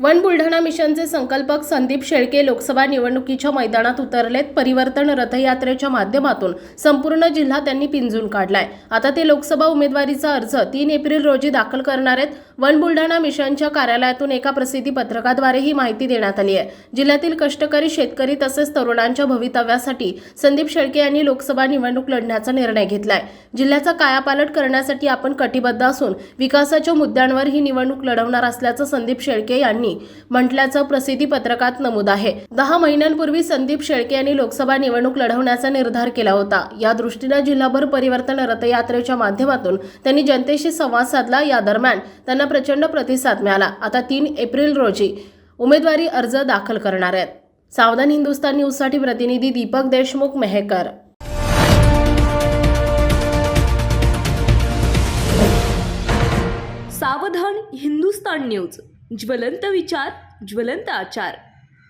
One Buldhana मिशनचे संकल्पक संदीप शेळके लोकसभा निवडणुकीच्या मैदानात उतरलेत. परिवर्तन रथयात्रेच्या माध्यमातून संपूर्ण जिल्हा त्यांनी पिंजून काढलाय. आता ते लोकसभा उमेदवारीचा अर्ज तीन एप्रिल रोजी दाखल करणार आहेत. वन बुलढाणा मिशनच्या कार्यालयातून एका प्रसिद्धी पत्रकाद्वारे ही माहिती देण्यात आली आहे. जिल्ह्यातील कष्टकरी शेतकरी तसेच तरुणांच्या भवितव्यासाठी संदीप शेळके यांनी लोकसभा निवडणूक लढण्याचा निर्णय घेतलाय. जिल्ह्याचा कायापालट करण्यासाठी आपण कटिबद्ध असून विकासाच्या मुद्द्यांवर ही निवडणूक लढवणार असल्याचं संदीप शेळके यांनी यांनी म्हटल्याचं प्रसिद्धी पत्रकात नमूद आहे. दहा महिन्यांपूर्वी संदीप शेळके यांनी लोकसभा निवडणूक लढवण्याचा निर्धार केला होता. या दृष्टीनं जिल्हाभर परिवर्तन रथयात्रेच्या माध्यमातून त्यांनी जनतेशी संवाद साधला. या दरम्यान त्यांना प्रचंड प्रतिसाद मिळाला. आता तीन एप्रिल रोजी उमेदवारी अर्ज दाखल करणार आहेत. सावधान हिंदुस्तान न्यूजसाठी प्रतिनिधी दीपक देशमुख मेहकर. सावधान हिंदुस्तान न्यूज. ज्वलंत विचार ज्वलंत आचार.